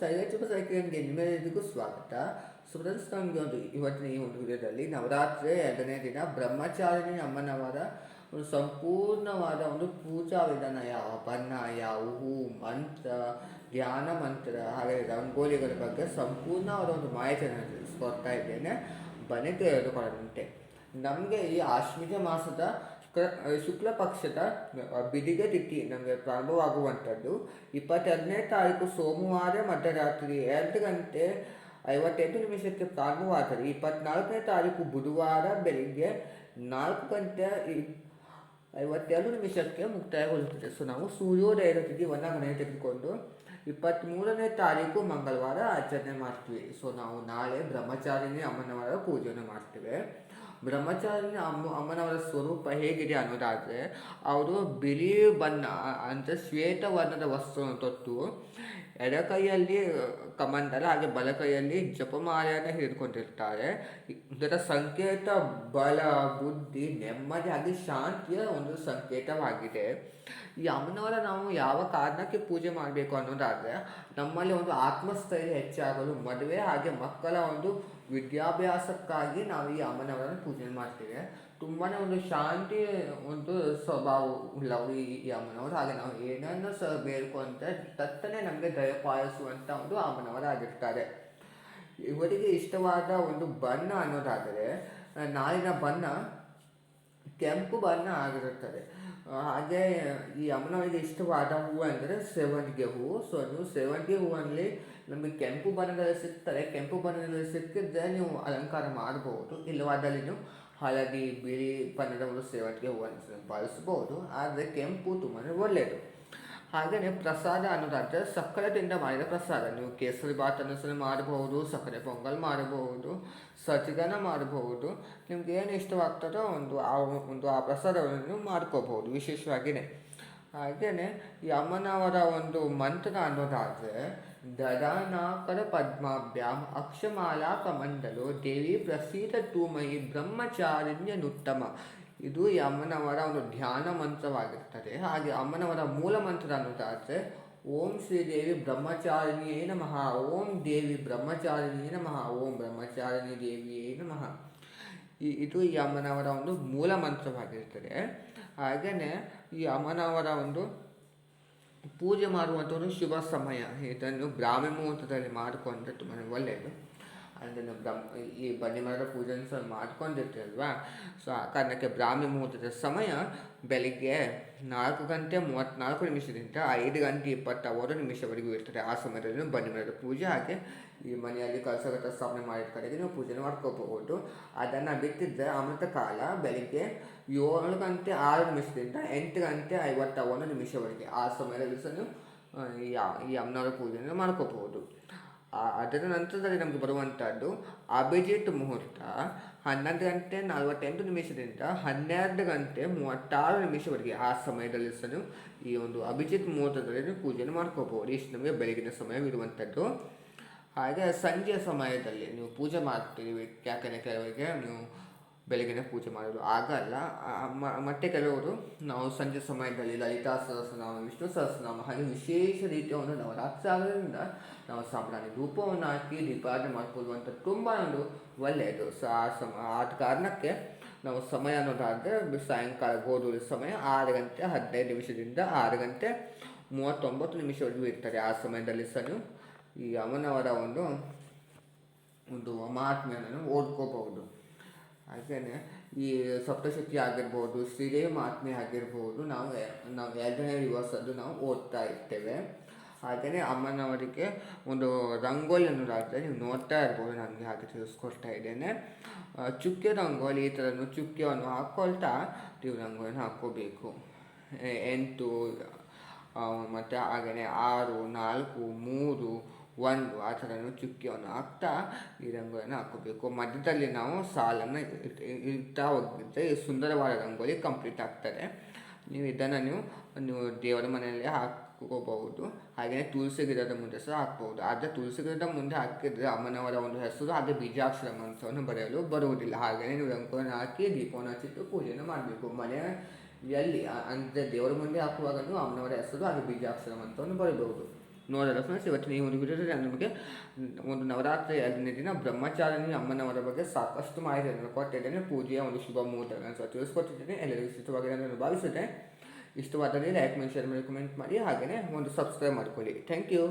Silage ಸೈಕ್ಲಿಂಗ್ಗೆ ನಿಮ್ಮೆಲ್ಲರಿಗೂ ಸ್ವಾಗತ. So friends ನಮಗೆ ಒಂದು ಇವತ್ತಿನ ಈ ಒಂದು ವಿಡಿಯೋದಲ್ಲಿ ನವರಾತ್ರಿ ಎರಡನೇ ದಿನ ಬ್ರಹ್ಮಚಾರಿಣಿ ಅಮ್ಮನವರ ಒಂದು ಸಂಪೂರ್ಣವಾದ ಒಂದು ಪೂಜಾ ವಿಧಾನ ಯಾವ? ಬಣ್ಣ ಹೂ, ಮಂತ್ರ, ಧ್ಯಾನ ಮಂತ್ರ, ಹಾಗೆ ರಂಗೋಲಿಗಳ ಬಗ್ಗೆ ಸಂಪೂರ್ಣವಾದ ಒಂದು ಮಾಹಿತಿಯನ್ನು ತಿಳಿಸ್ಕೊಡ್ತಾ ಇದ್ದೇನೆ. ಬನ್ನಿ ತಿಳಿದುಕೊಳ್ಳಂತೆ ನಮಗೆ ಈ ಆಶ್ವಿಜ ಮಾಸದ ಶುಕ್ಲ ಪಕ್ಷದ ಬಿದಿಗೆ ತಿಥಿ ನಮಗೆ ಪ್ರಾರಂಭವಾಗುವಂಥದ್ದು. ಇಪ್ಪತ್ತೆರಡನೇ ತಾರೀಕು ಸೋಮವಾರ ಮಧ್ಯರಾತ್ರಿ ಎರಡು ಗಂಟೆ ಐವತ್ತೆಂಟು ನಿಮಿಷಕ್ಕೆ ಪ್ರಾರಂಭವಾದರೆ ಇಪ್ಪತ್ನಾಲ್ಕನೇ ತಾರೀಕು ಬುಧವಾರ ಬೆಳಿಗ್ಗೆ ನಾಲ್ಕು ಗಂಟೆ ಐವತ್ತೆರಡು ನಿಮಿಷಕ್ಕೆ ಮುಕ್ತಾಯಗೊಳ್ಳುತ್ತದೆ. ಸೊ, ನಾವು ಸೂರ್ಯೋದಯದ ತಿಥಿಯನ್ನು ಗಣನೆ ತೆಗೆದುಕೊಂಡು ಇಪ್ಪತ್ತ್ಮೂರನೇ ತಾರೀಕು ಮಂಗಳವಾರ ಆಚರಣೆ ಮಾಡ್ತೀವಿ. ಸೊ, ನಾವು ನಾಳೆ ಬ್ರಹ್ಮಚಾರಿಣಿ ಅಮ್ಮನವರ ಪೂಜೆಯನ್ನು ಮಾಡ್ತೇವೆ. ಬ್ರಹ್ಮಚಾರಿಣಿ ಅಮ್ಮ ಅಮ್ಮನವರ ಸ್ವರೂಪ ಹೇಗಿದೆ ಅನ್ನೋದಾದರೆ ಅವರು ಬಿಳಿ ಬಣ್ಣ ಅಂದರೆ ಶ್ವೇತ ವರ್ಣದ ವಸ್ತ್ರವನ್ನು ತೊಟ್ಟು ಎಡ ಕೈಯಲ್ಲಿ ಕಮಂಡಲ, ಹಾಗೆ ಬಲ ಕೈಯಲ್ಲಿ ಜಪಮಾಲೆಯನ್ನು ಹಿಡ್ಕೊಂಡಿರ್ತಾರೆ. ಇದರ ಸಂಕೇತ ಬಲ, ಬುದ್ಧಿ, ನೆಮ್ಮದಿ, ಹಾಗೆ ಶಾಂತಿಯ ಒಂದು ಸಂಕೇತವಾಗಿದೆ. ಈ ಅಮ್ಮನವರ ನಾವು ಯಾವ ಕಾರಣಕ್ಕೆ ಪೂಜೆ ಮಾಡಬೇಕು ಅನ್ನೋದಾದರೆ, ನಮ್ಮಲ್ಲಿ ಒಂದು ಆತ್ಮಸ್ಥೈರ್ಯ ಹೆಚ್ಚಾಗಲು, ಮದುವೆ ಹಾಗೆ ಮಕ್ಕಳ ಒಂದು ವಿದ್ಯಾಭ್ಯಾಸಕ್ಕಾಗಿ ನಾವು ಈ ಅಮ್ಮನವರನ್ನು ಪೂಜೆ ಮಾಡ್ತೇವೆ. ತುಂಬಾ ಒಂದು ಶಾಂತಿ, ಒಂದು ಸ್ವಭಾವ ಉಳ್ಳವರು ಈ ಅಮ್ಮನವರು ಹಾಗೆ ನಾವು ಏನನ್ನು ಸಹ ಬೇಡ್ಕೊಂತ ತತ್ತನೆ ನಮಗೆ ದಯ ಪಾಲಿಸುವಂಥ ಒಂದು ಅಮ್ಮನವರಾಗಿರ್ತಾರೆ ಇವರಿಗೆ ಇಷ್ಟವಾದ ಒಂದು ಬಣ್ಣ ಅನ್ನೋದಾದರೆ ನಾಳಿನ ಬಣ್ಣ ಕೆಂಪು ಬಣ್ಣ ಆಗಿರುತ್ತದೆ. ಹಾಗೆ ಈ ಅಮ್ಮನವರಿಗೆ ಇಷ್ಟವಾದ ಹೂವು ಅಂದರೆ ಸೇವಂತಿಗೆ ಹೂವು ಸೊ ನೀವು ಸೇವಂತಿಗೆ ಹೂವಲ್ಲಿ ನಮಗೆ ಕೆಂಪು ಬಣ್ಣದಲ್ಲಿ ಸಿಗ್ತಾರೆ. ಕೆಂಪು ಬಣ್ಣದಲ್ಲಿ ಸಿಕ್ಕಿದ್ರೆ ನೀವು ಅಲಂಕಾರ ಮಾಡಬಹುದು ಇಲ್ಲವಾದಲ್ಲಿ ನೀವು ಹಳದಿ ಬಿಳಿ ಬಣ್ಣದ ಹೂವನ್ನು ಬಳಸ್ಬೋದು. ಆದರೆ ಕೆಂಪು ತುಂಬಾ ಒಳ್ಳೆಯದು ಹಾಗೆಯೇ ಪ್ರಸಾದ ಅನ್ನೋದಾದರೆ ಸಕ್ಕರೆದಿಂದ ಮಾಡಿದ ಪ್ರಸಾದ. ನೀವು ಕೇಸರಿ ಬಾತನ್ನು ಸಹ ಮಾಡಬಹುದು ಸಕ್ಕರೆ ಪೊಂಗಲ್ ಮಾಡಬಹುದು ಸಜ್ಜಗನ ಮಾಡಬಹುದು ನಿಮ್ಗೆ ಏನು ಇಷ್ಟವಾಗ್ತದೋ ಒಂದು ಆ ಒಂದು ಆ ಪ್ರಸಾದವನ್ನು ನೀವು ಮಾಡ್ಕೋಬಹುದು ವಿಶೇಷವಾಗಿಯೇ ಹಾಗೆಯೇ ಯಮ್ಮನವರ ಒಂದು ಮಂತ್ರ ಅನ್ನೋದಾದರೆ ದದಾನಾಕರ ಪದ್ಮಾಭ್ಯಾಂ ಅಕ್ಷಮಾಲಾ ಕಮಂಡಲೋ ದೇವಿ ಪ್ರಸೀದ ತೂಮಯಿ ಬ್ರಹ್ಮಚಾರಿಣ್ಯ ನುತ್ತಮ ಇದು ಈ ಅಮ್ಮನವರ ಒಂದು ಧ್ಯಾನ ಮಂತ್ರವಾಗಿರ್ತದೆ. ಹಾಗೆ ಅಮ್ಮನವರ ಮೂಲ ಮಂತ್ರ ಅನ್ನೋದಾದರೆ ಓಂ ಶ್ರೀದೇವಿ ಬ್ರಹ್ಮಚಾರಿಣಿಯೇ ನಮಃ, ಓಂ ದೇವಿ ಬ್ರಹ್ಮಚಾರಿಣಿಯೇ ನಮಃ, ಓಂ ಬ್ರಹ್ಮಚಾರಿಣಿ ದೇವಿಯೇ ನಮಃ. ಈ, ಇದು ಈ ಅಮ್ಮನವರ ಒಂದು ಮೂಲ ಮಂತ್ರವಾಗಿರ್ತದೆ. ಹಾಗೆಯೇ ಈ ಅಮ್ಮನವರ ಒಂದು ಪೂಜೆ ಮಾಡುವಂಥವ್ರು ಶುಭ ಸಮಯ ಇದನ್ನು ಬ್ರಾಹ್ಮಿ ಮುಹೂರ್ತದಲ್ಲಿ ಮಾಡಿಕೊಂಡ್ರೆ ತುಂಬಾ ಒಳ್ಳೆಯದು ಅದನ್ನು ಬ್ರಹ್ಮ ಈ ಬನ್ನಿಮರದ ಪೂಜೆಯನ್ನು ಸಹ ಮಾಡ್ಕೊಂಡಿರ್ತೀರಲ್ವಾ? ಸೊ ಆ ಕಾರಣಕ್ಕೆ ಬ್ರಾಹ್ಮಿ ಮುಹೂರ್ತದ ಸಮಯ ಬೆಳಿಗ್ಗೆ ನಾಲ್ಕು ಗಂಟೆ ಮೂವತ್ತ್ನಾಲ್ಕು ನಿಮಿಷದಿಂದ ಐದು ಗಂಟೆ ಇಪ್ಪತ್ತವರು ನಿಮಿಷವರೆಗೂ ಇರ್ತದೆ. ಆ ಸಮಯದಲ್ಲಿ ಬನ್ನಿಮರದ ಬನ್ನಿ ಮರದ ಪೂಜೆ. ಹಾಗೆ ಈ ಮನೆಯಲ್ಲಿ ಕಲಸಗತ ಸ್ಥಾಪನೆ ಮಾಡಿರ್ತಾರೆ ನೀವು ಪೂಜೆ ಮಾಡ್ಕೋಬಹುದು. ಅದನ್ನು ಬಿಟ್ಟಿದ್ದರೆ ಅಮೃತ ಕಾಲ ಬೆಳಿಗ್ಗೆ ಏಳು ಗಂಟೆ ಆರು ನಿಮಿಷದಿಂದ ಎಂಟು ಗಂಟೆ ಐವತ್ತೊಂದು ನಿಮಿಷವರೆಗೆ ಆ ಸಮಯದಲ್ಲಿ ಸಹ ನೀವು ಆ, ಈ ಅಮ್ಮನವರ ಪೂಜೆಯನ್ನು ಮಾಡ್ಕೋಬಹುದು. ಅದರ ನಂತರದಲ್ಲಿ ನಮಗೆ ಬರುವಂಥದ್ದು ಅಭಿಜಿತ್ ಮುಹೂರ್ತ ಹನ್ನೊಂದು ಗಂಟೆ ನಲವತ್ತೆಂಟು ನಿಮಿಷದಿಂದ ಹನ್ನೆರಡು ಗಂಟೆ ಮೂವತ್ತಾರು ನಿಮಿಷವರೆಗೆ ಆ ಸಮಯದಲ್ಲಿ ಸಹ ಈ ಒಂದು ಅಭಿಜಿತ್ ಮುಹೂರ್ತದಲ್ಲಿ ಪೂಜೆಯನ್ನು ಮಾಡ್ಕೋಬೋದು. ಇಷ್ಟು ನಮಗೆ ಬೆಳಗಿನ ಸಮಯವಿರುವಂಥದ್ದು ಹಾಗೆ ಸಂಜೆಯ ಸಮಯದಲ್ಲಿ ನೀವು ಪೂಜೆ ಮಾಡ್ತೀವಿ. ಯಾಕಂದರೆ ಕೆಲವರಿಗೆ ನೀವು ಬೆಳಗಿನ ಪೂಜೆ ಮಾಡೋದು ಆಗಲ್ಲ. ಮತ್ತೆ ಕೆಲವರು ನಾವು ಸಂಜೆ ಸಮಯದಲ್ಲಿ ಲಲಿತಾ ಸಹಸ್ರನಾಮ ವಿಷ್ಣು ಸಹಸ್ರನಾಮ ಹಾಗೆ ವಿಶೇಷ ರೀತಿಯ ಒಂದು ನವರಾತ್ರಿ ಆಗೋದ್ರಿಂದ ನಾವು ಸಾಂಬ್ರಾಣಿ ರೂಪವನ್ನು ಹಾಕಿ ದೀಪಾರಾಧನೆ ಮಾಡ್ಕೊಳ್ಳುವಂಥ ತುಂಬ ಒಂದು ಒಳ್ಳೆಯದು. ಸೊ, ಆ ಸಮ, ಆದ ಕಾರಣಕ್ಕೆ ನಾವು ಸಮಯ ಅನ್ನೋದಾದರೆ ಸಾಯಂಕಾಲ ಗೋಧೂಳಿ ಸಮಯ ಆರು ಗಂಟೆ ಹದಿನೈದು ನಿಮಿಷದಿಂದ ಆರು ಗಂಟೆ ಮೂವತ್ತೊಂಬತ್ತು ನಿಮಿಷವರೆಗೂ ಇರ್ತಾರೆ. ಆ ಸಮಯದಲ್ಲಿ ಸಹ ಈ ಅಮ್ಮನವರ ಒಂದು ಒಂದು ಮಹಾತ್ಮೆಯನ್ನು ಓದ್ಕೋಬಹುದು. ಹಾಗೆಯೇ ಈ ಸಪ್ತಶಕ್ತಿ ಆಗಿರ್ಬೋದು, ಶ್ರೀದೇವಿ ಮಾತ್ಮೆ ಆಗಿರ್ಬೋದು, ನಾವು ನಾವು ಎರಡನೇ ದಿವಸದ್ದು ನಾವು ಓದ್ತಾ ಇರ್ತೇವೆ. ಹಾಗೆಯೇ ಅಮ್ಮನವರಿಗೆ ಒಂದು ರಂಗೋಲಿ ಅನ್ನೋದಾದರೆ ನೀವು ನೋಡ್ತಾ ಇರ್ಬೋದು, ನನಗೆ ಹಾಗೆ ತಿಳಿಸ್ಕೊಡ್ತಾ ಇದ್ದೇನೆ. ಚುಕ್ಕೆ ರಂಗೋಲಿ ಈ ಥರ ನೀವು ಚುಕ್ಕೆಯನ್ನು ಹಾಕ್ಕೊಳ್ತಾ ನೀವು ರಂಗೋಲಿನ ಹಾಕ್ಕೋಬೇಕು. ಎಂಟು ಮತ್ತು ಹಾಗೆಯೇ ಆರು, ನಾಲ್ಕು, ಮೂರು ಒಂದು ನೀವು ಚುಕ್ಕಿಯನ್ನು ಹಾಕ್ತಾ ಈ ರಂಗೋಲಿಯನ್ನು ಹಾಕೋಬೇಕು ಮಧ್ಯದಲ್ಲಿ ನಾವು ಸಾಲನ್ನು ಇಡ್ತಾ ಹೋಗಿದ್ದರೆ ಸುಂದರವಾದ ರಂಗೋಲಿ ಕಂಪ್ಲೀಟ್ ಆಗ್ತದೆ. ನೀವು ಇದನ್ನು ನೀವು ನೀವು ದೇವರ ಮನೆಯಲ್ಲಿ ಹಾಕೋಬಹುದು ಹಾಗೆಯೇ ತುಳಸಿ ಗಿಡದ ಮುಂದೆ ಸಹ ಹಾಕ್ಬೋದು ಆದರೆ ತುಳಸಿ ಗಿಡದ ಮುಂದೆ ಹಾಕಿದರೆ ಅಮ್ಮನವರ ಒಂದು ಹೆಸರು, ಹಾಗೆ ಬೀಜಾಕ್ಷರ ಮಂತ್ರವನ್ನು ಬರೆಯಲು ಬರುವುದಿಲ್ಲ. ಹಾಗೆಯೇ ನೀವು ರಂಗೋಲಿಯನ್ನು ಹಾಕಿ ದೀಪವನ್ನು ಹಚ್ಚಿಟ್ಟು ಪೂಜೆಯನ್ನು ಮಾಡಬೇಕು. ಮನೆಯ ಎಲ್ಲಿ ಅಂದರೆ ದೇವರ ಮುಂದೆ ಹಾಕುವಾಗ ನೀವು ಅಮ್ಮನವರ ಹೆಸರು, ಹಾಗೆ ಬೀಜಾಕ್ಷರ ಮಂತ್ರವನ್ನು ಬರೀಬಹುದು. ನೋಡೋಣ ಫ್ರೆಂಡ್ಸ್ ಇವತ್ತು ನೀವು ಒಂದು ವಿಡಿಯೋದಲ್ಲಿ ನಾನು ನಿಮಗೆ ಒಂದು ನವರಾತ್ರಿ ಎರಡನೇ ದಿನ ಬ್ರಹ್ಮಚಾರಿಣಿ ಅಮ್ಮನವರ ಬಗ್ಗೆ ಸಾಕಷ್ಟು ಮಾಹಿತಿಯನ್ನು ಕೊಟ್ಟಿದ್ದೇನೆ, ಪೂಜೆಯ ಒಂದು ಶುಭ ಮುಹೂರ್ತಗಳನ್ನು ಸಹ ತಿಳಿಸ್ಕೊಟ್ಟಿದ್ದೇನೆ. ಎಲ್ಲರಿಗೂ ಇಷ್ಟವಾಗಿದೆ ನಾನು ಭಾವಿಸಿದೆ ಇಷ್ಟವಾದಲ್ಲಿ ಲೈಕ್ ಮಾಡಿ ಶೇರ್ ಮಾಡಿ ಕಮೆಂಟ್ ಮಾಡಿ ಹಾಗೆಯೇ ಒಂದು ಸಬ್ಸ್ಕ್ರೈಬ್ ಮಾಡ್ಕೊಳ್ಳಿ. Thank you